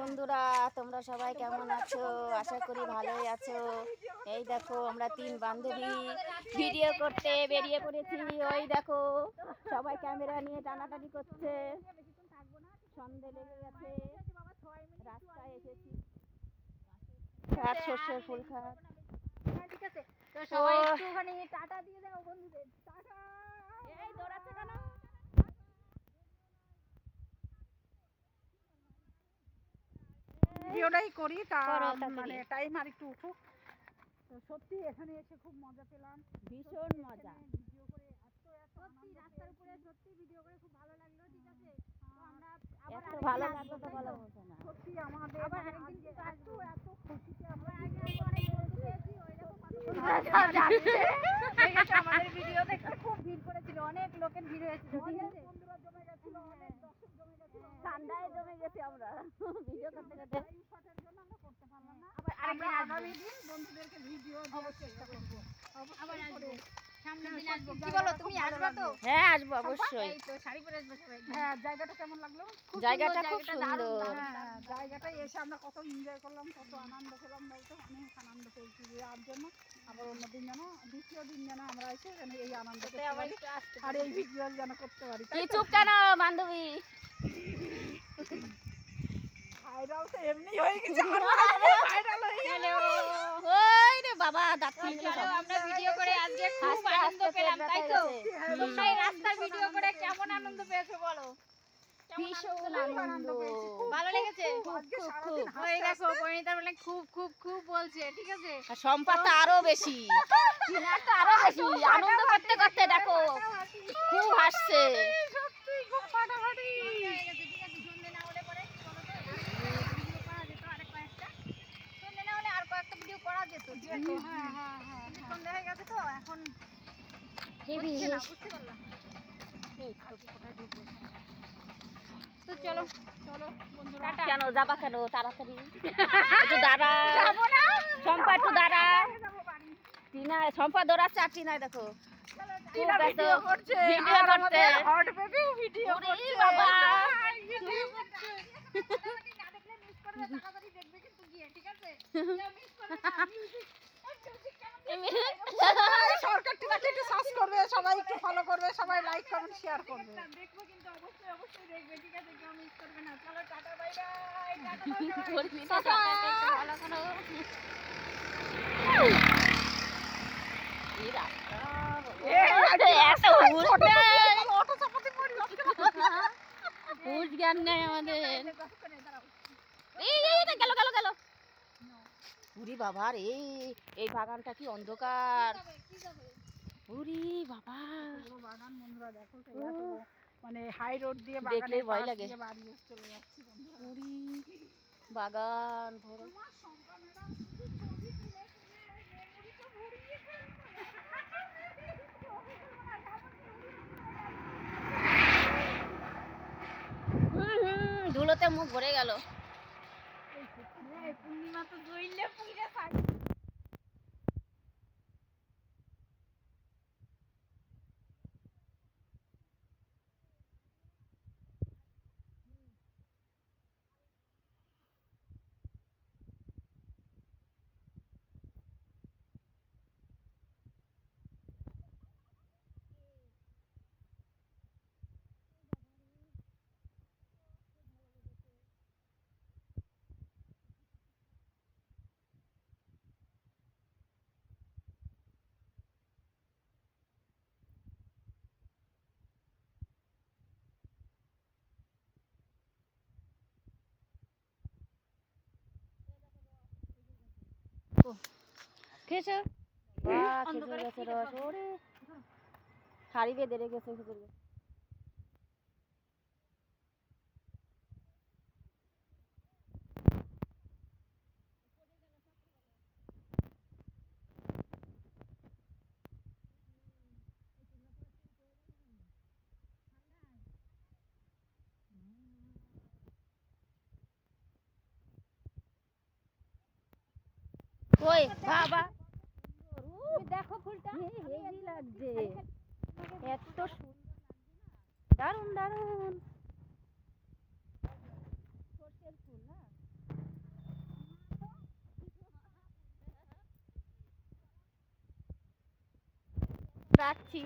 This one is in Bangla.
বন্ধুরা তোমরা সবাই কেমন আছো? আশা করি ভালোই আছো। এই দেখো আমরা তিন বান্ধবী ভিডিও করতে বেরিয়ে পড়েছি। ওই দেখো সবাই ক্যামেরা নিয়ে টানাটানি করছে। সন্ধে লেগে গেছে। রাস্তায় এসেছি। খাট শস্যের ফুল খাট ঠিক আছে। তো সবাই একটুখানি টাটা দিয়ে দাও বন্ধুদের। টাটা! এই দৌড়াচ্ছে কেন? ভিডিওটাই করি তা মানে টাইম আর একটু উঠুক। তো সত্যি এখানে এসে খুব মজা পেলাম। ভীষণ মজা। ভিডিও করে এত এত সত্যি রাস্তার উপরে সত্যি ভিডিও করে খুব ভালো লাগল ঠিক আছে? তো আমরা আবার ভালো লাগল তো তাই হতো না। সত্যি আমাদের আবার মানে কিন্তু এত এত খুশিতে আমরা আগে অনেক বন্ধু পেয়েছি ওইরকম আমাদের ভিডিও দেখতে খুব ভিড় করেছিল অনেক লোকের ভিড় হয়েছিল ঠিক আছে? বন্ধুরা জমে গেছিল অনেক দর্শক জমে গেছিল ঠান্ডায় জমে গেছি আমরা। ভিডিও করতে করতে। টাইম শটের জন্য আমরা করতে পারলাম না। আবার আমরা আরেকদিন আসব। আগামী দিন বন্ধুদেরকে ভিডিও দেওয়ার চেষ্টা করব। আবার আসব। করে। সামনের দিন হ্যাঁ, জায়গাটা খুব। হ্যাঁ হ্যাঁ জায়গাটা কেমন লাগল? খুব জায়গাটা সুন্দর, জায়গাটা এসে আমরা কত এনজয় করলাম কত আনন্দ পেলাম বলতে? অনেক আনন্দ পেয়েছি যার জন্য আবার অন্যদিন যেন দ্বিতীয় দিন যেন আমরা এসে যেন এই আনন্দ আর এই ভিডিও যেন করতে পারি চুপ কেন বান্ধবী। এমনি হয়ে গেছে ভাইরাল গেল ওই রে বাবা দাঁত ফেলে গেলো চলো সব। আমরা ভিডিও করে আজকে খুব আনন্দ পেলাম তাই তো? গেছে। তোমরা এই রাস্তার ভিডিও করে কেমন আনন্দ পেয়েছ বলো? কেমন ভীষণ আনন্দ। লাগল? আনন্দ পেয়েছি, খুব, ভালো লেগেছে? আজকে খুব, সারাদিন খুব। ওই হাসতে দেখো পরিণীতা বলে খুব খুব খুব বলছে ঠিক আছে? আর আরও বেশি। আরও বেশি। আনন্দ করতে করতে দেখো খুব হাসছে সত্যি খুব ফাটাফাটি হয়ে গেছে, ঠিক আছে সন্ধে না হলে পরে কি বলো তো, ভিডিও করা যেত আরেক কয়েকটা সন্ধে না হলে আর কয়েকটা ভিডিও করা যেত ঠিক আছে হ্যাঁ হ্যাঁ হ্যাঁ কিন্তু সন্ধে হয়ে গেছে তো এখন হেবি হচ্ছে না বুঝতে পারলাম তো চলো চলো কেন যাবা কেন? তাড়াতাড়ি। একটু দাঁড়া। সম্পা একটু দাঁড়া। টিনা সম্পা দৌড়াচ্ছে আর টিনায় দেখো। খুব ব্যস্ত। ভিডিও করছে। ভিডিও আর করছে। আমাদের হট বেবিও ভিডিও ওরে করছে। বাবা। ভিডিও করছে। তাড়াতাড়ি না দেখলে miss করবে, তাড়াতাড়ি দেখবে কিন্তু গিয়ে, ঠিক আছে? কেউ miss করবে না, music। এই music কেন এই সরকার টিনাকে একটু সার্চ করবে সবাই একটু ফলো করবে সবাই লাইক কমেন্ট শেয়ার করবে। দেখব কিন্তু অবশ্যই অবশ্যই দেখবে ঠিক আছে? কেউ মিস করবে না। চলো টাটা বাই বাই টাটা ভালো কোনো এই জ্ঞান নেই আমাদের। গেল গেল গেল। এই বাগানটা কি অন্ধকার। কি বাবা। বাগান বন্ধুরা দেখো মানে হাই রোড দিয়ে ভয় লাগে। বাড়ি চলে যাচ্ছি বন্ধুরা। বাগান ভরা। ধুলোতে মুখ ভরে গেল। খেয়েছো? খেজুর গাছের রস ওরে। শাড়ি বেঁধে রেখেছে খেজুর গাছ ফুলটা? হেভি লাগছে। এত সর্ষের ফুল না? রাখছি।